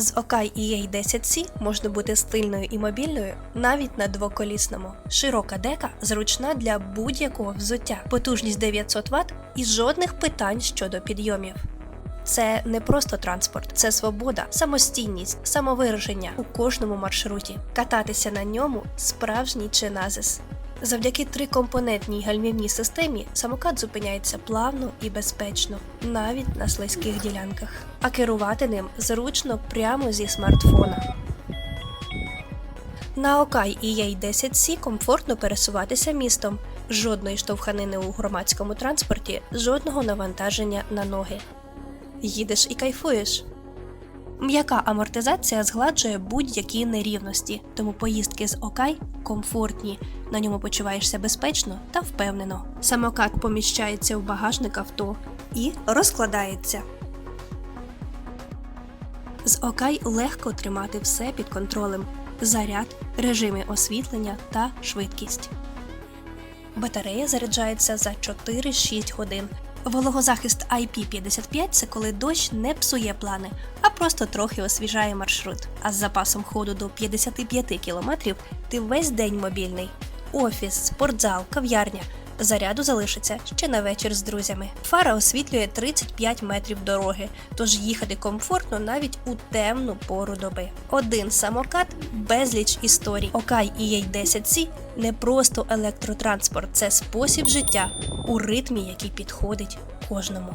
З Okai EA10C можна бути стильною і мобільною навіть на двоколісному. Широка дека зручна для будь-якого взуття, потужність 900 Вт і жодних питань щодо підйомів. Це не просто транспорт, це свобода, самостійність, самовираження у кожному маршруті. Кататися на ньому справжній чиназис. Завдяки трикомпонентній гальмівній системі самокат зупиняється плавно і безпечно, навіть на слизьких ділянках. А керувати ним зручно прямо зі смартфона. На Окай EA10C комфортно пересуватися містом, жодної штовханини у громадському транспорті, жодного навантаження на ноги. Їдеш і кайфуєш. М'яка амортизація згладжує будь-які нерівності, тому поїздки з Окай комфортні. На ньому почуваєшся безпечно та впевнено. Самокат поміщається в багажник авто і розкладається. З Окай легко тримати все під контролем: заряд, режими освітлення та швидкість. Батарея заряджається за 4-6 годин. Вологозахист IP55 це коли дощ не псує плани, а просто трохи освіжає маршрут. А з запасом ходу до 55 км ти весь день мобільний. Офіс, спортзал, кав'ярня. Заряду залишиться ще на вечір з друзями. Фара освітлює 35 метрів дороги, тож їхати комфортно навіть у темну пору доби. Один самокат безліч історій. Окай і EA10C не просто електротранспорт, це спосіб життя у ритмі, який підходить кожному.